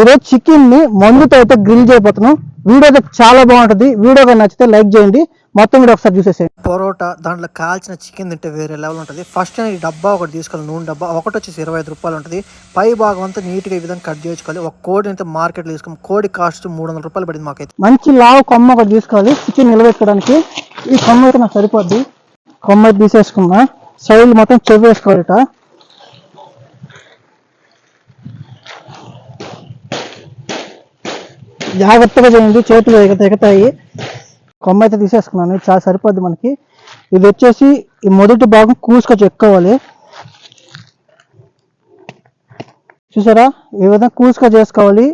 ఈరోజు చికెన్ని మందుతో అయితే గ్రిల్ చేయబోతున్నాం. వీడియో అయితే చాలా బాగుంటుంది. వీడియో నచ్చితే లైక్ చేయండి. మొత్తం వీడియో ఒకసారి చూసేసేయండి. పొరోటా దాంట్లో కాల్చిన చికెన్ తింటే వేరే లెవెల్ ఉంటుంది. ఫస్ట్ నేను ఈ డబ్బా ఒకటి తీసుకోవాలి నూనె డబ్బా ఒకటి వచ్చేసి ఇరవై ఐదు రూపాయలు ఉంటుంది. పై భాగం అంతా నీట్గా ఈ విధంగా కట్ చేసుకోవాలి ఒక కోడి అయితే మార్కెట్లో తీసుకుని కోడి కాస్ట్ మూడు వందల రూపాయలు పడింది మాకైతే. మంచి లావు కొమ్మ ఒకటి తీసుకోవాలి చికెన్ నిలబెట్టుకోవడానికి ఈ కొమ్మ అయితే నాకు సరిపోద్ది. కొమ్మ తీసేసుకున్నా. సైడ్ మొత్తం చెవేసుకోవాలిట జాగ్రత్తగా చేయండి చేతులు ఎగత ఎగతాయి. కొమ్మ అయితే తీసేసుకున్నాను చాలా సరిపోద్ది మనకి. ఇది వచ్చేసి ఈ మొదటి భాగం కూసుకొచ్చి ఎక్కువాలి. చూసారా? ఈ విధంగా కూసుగా చేసుకోవాలి.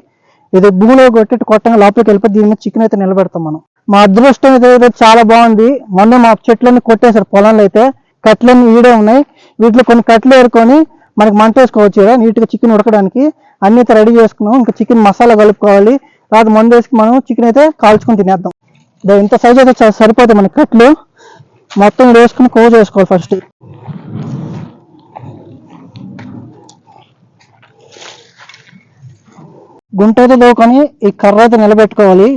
ఇది భూమిలో కొట్టి కొట్టంగా లోపలికి వెళ్ళిపోయి దీని మీద చికెన్ అయితే నిలబెడతాం మనం. మా అదృష్టం అయితే చాలా బాగుంది. మొన్న మా చెట్లన్నీ కొట్టేశారు పొలంలో అయితే. కట్లన్నీ ఈడే ఉన్నాయి. వీటిలో కొన్ని కట్లు ఏరుకొని మనకి మంట వేసుకోవచ్చు నీట్గా చికెన్ ఉడకడానికి. అన్ని అయితే రెడీ చేసుకున్నాం. ఇంకా చికెన్ మసాలా కలుపుకోవాలి. తర్వాత మందు వేసుకుని మనం చికెన్ అయితే కాల్చుకొని తినేద్దాం. ఇదో ఇంత సైజ్ అయితే చాలా సరిపోతాయి మనకి కట్లు. మొత్తం వేసుకుని కోవ చేసుకోవాలి ఫస్ట్ గుంట అయితే దోకొని ఈ కర్ర అయితే నిలబెట్టుకోవాలి.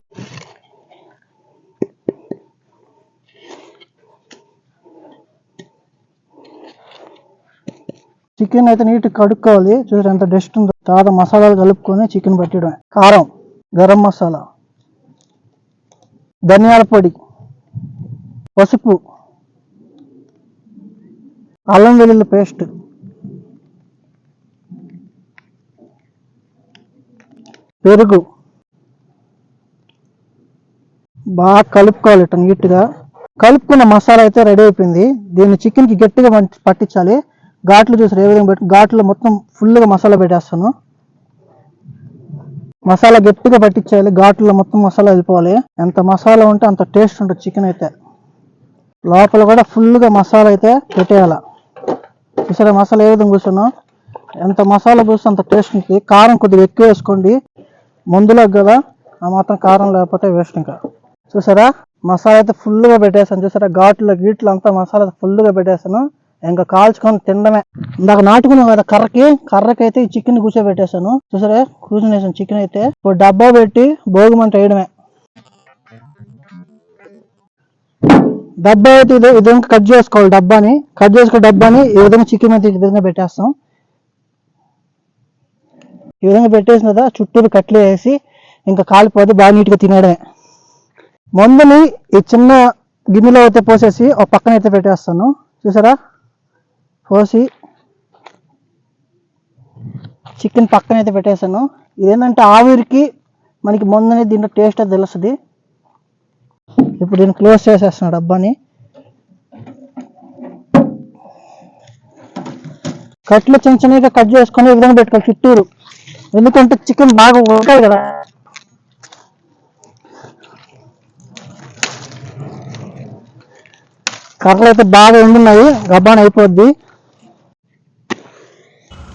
చికెన్ అయితే నీట్ కడుక్కోవాలి. చూసారు ఎంత డస్ట్ ఉందో? తర్వాత మసాలాలు కలుపుకొని చికెన్ పెట్టడం కారం. గరం మసాలా ధనియాల పొడి పసుపు అల్లం వెల్లుల్లి పేస్ట్ పెరుగు. బాగా కలుపుకోవాలి నీట్గా. కలుపుకున్న మసాలా అయితే రెడీ అయిపోయింది. దీన్ని చికెన్కి గట్టిగా పట్టించాలి. ఘాట్లు చూసారు ఏ విధంగా పెట్టి ఘాట్లో మొత్తం ఫుల్గా మసాలా పెట్టేస్తాను. మసాలా గట్టిగా పట్టించాలి ఘాట్లో మొత్తం మసాలా వెళ్ళిపోవాలి ఎంత మసాలా ఉంటే అంత టేస్ట్ ఉంటుంది చికెన్ అయితే. లోపల కూడా ఫుల్గా మసాలా అయితే పెట్టేయాలి. చూసారా మసాలా ఏ విధంగా కూర్చున్నా ఎంత మసాలా కూర్చో అంత టేస్ట్ ఉంటుంది. కారం కొద్దిగా ఎక్కువ వేసుకోండి. మందులో కదా ఆ మాత్రం కారం లేకపోతే వేస్ట్ ఇంకా. చూసారా? మసాలా అయితే ఫుల్గా పెట్టేసాను చూసారా? ఘాట్లో గీట్లు అంతా మసాలా ఫుల్గా పెట్టేసాను ఇంకా కాల్చుకొని తినడమే. ఇందాక నాటుకున్నాం కదా కర్రకి. కర్రకి అయితే ఈ చికెన్ కూర్చోబెట్టేసాను చూసారే? కూర్చునేసాను చికెన్ అయితే. ఇప్పుడు డబ్బా పెట్టి భోగిమంట వేయడమే. డబ్బా అయితే ఇదే విధంగా కట్ చేసుకోవాలి డబ్బాని. కట్ చేసుకున్న డబ్బాని ఈ విధంగా చికెన్ అయితే ఈ విధంగా పెట్టేస్తాం. ఈ విధంగా పెట్టేసిన కదా చుట్టూరు కట్లు వేసి ఇంకా కాలిపోతే బాగా నీట్గా తినడమే మందుని ఈ చిన్న గిన్నెలో అయితే పోసేసి ఒక పక్కన అయితే పెట్టేస్తాను. చూసారా? పోసి చికెన్ పక్కన అయితే పెట్టేసాను ఇదేంటంటే ఆవిరికి మనకి ముందనే అనేది దీంట్లో టేస్ట్ అది తెలుస్తుంది. ఇప్పుడు దీన్ని క్లోజ్ చేసేస్తున్నాను డబ్బాని కట్లు చిన్న చిన్నగా కట్ చేసుకొని ఈ విధంగా పెట్టుకోవాలి చుట్టూరు ఎందుకంటే చికెన్ బాగా ఉంటాయి కదా. కర్రలు అయితే బాగా ఉండున్నాయి గబ్బాన్ అయిపోద్ది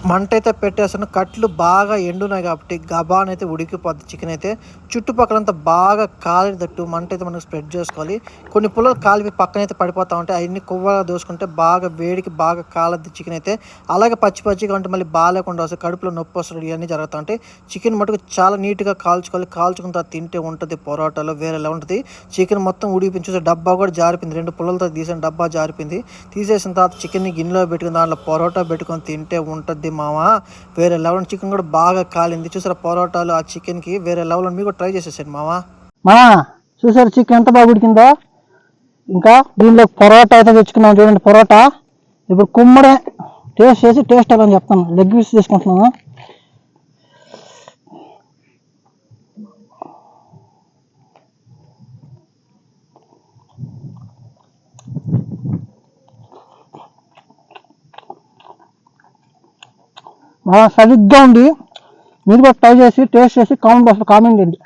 మంట అయితే పెట్టేస్తాను కట్లు బాగా ఎండున్నాయి కాబట్టి గబాన్ అయితే ఉడికిపోద్ది. చికెన్ అయితే చుట్టుపక్కలంతా బాగా కాలినట్టు మంట అయితే మనం స్ప్రెడ్ చేసుకోవాలి. కొన్ని పుల్లలు కాలిపి పక్కన అయితే పడిపోతా ఉంటాయి. అవన్నీ కొవ్వగా దోసుకుంటే బాగా వేడికి బాగా కాలద్ది చికెన్ అయితే అలాగే పచ్చి పచ్చిగా ఉంటే మళ్ళీ బాగాలేకుండా వస్తుంది కడుపులో నొప్పి వస్తుంది. ఇవన్నీ జరుగుతూ ఉంటాయి. చికెన్ మటుకు చాలా నీట్గా కాల్చుకోవాలి. కాల్చుకున్న తర్వాత తింటే ఉంటుంది. పొరాటాలో వేరేలా ఉంటుంది. చికెన్ మొత్తం ఉడిపించి డబ్బా కూడా జారిపోయింది. రెండు పుల్లలతో తీసిన డబ్బా జారిపోయింది. తీసేసిన తర్వాత చికెన్ని గిన్నెలో పెట్టుకుని దాంట్లో పొరోటా పెట్టుకొని తింటే ఉంటుంది. మామ. వేరే లెవెల్ చికెన్ కూడా బాగా కాలింది. చూసారా పొరోటాలు ఆ చికెన్కి వేరే లెవెల్ మీకు ట్రై చేసేసాను మామ. మా చూసారు చికెన్ ఎంత బాగా ఉడికిందో? ఇంకా దీనిలో పొరోటా అయితే తెచ్చుకున్నాం చూడండి పొరోటా. ఇప్పుడు కుమ్మడే టేస్ట్ చేసి టేస్ట్ ఎలా అని చెప్తాను. లెగ్ పీస్ తీసుకుంటున్నాను. సరిగ్గా ఉంది. మీరు కూడా ట్రై చేసి టేస్ట్ చేసి కామెంట్ బాక్స్లో కామెంట్ చేయండి.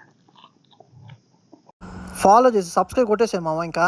ఫాలో చేసి సబ్స్క్రైబ్ కొట్టేసాను మామ ఇంకా.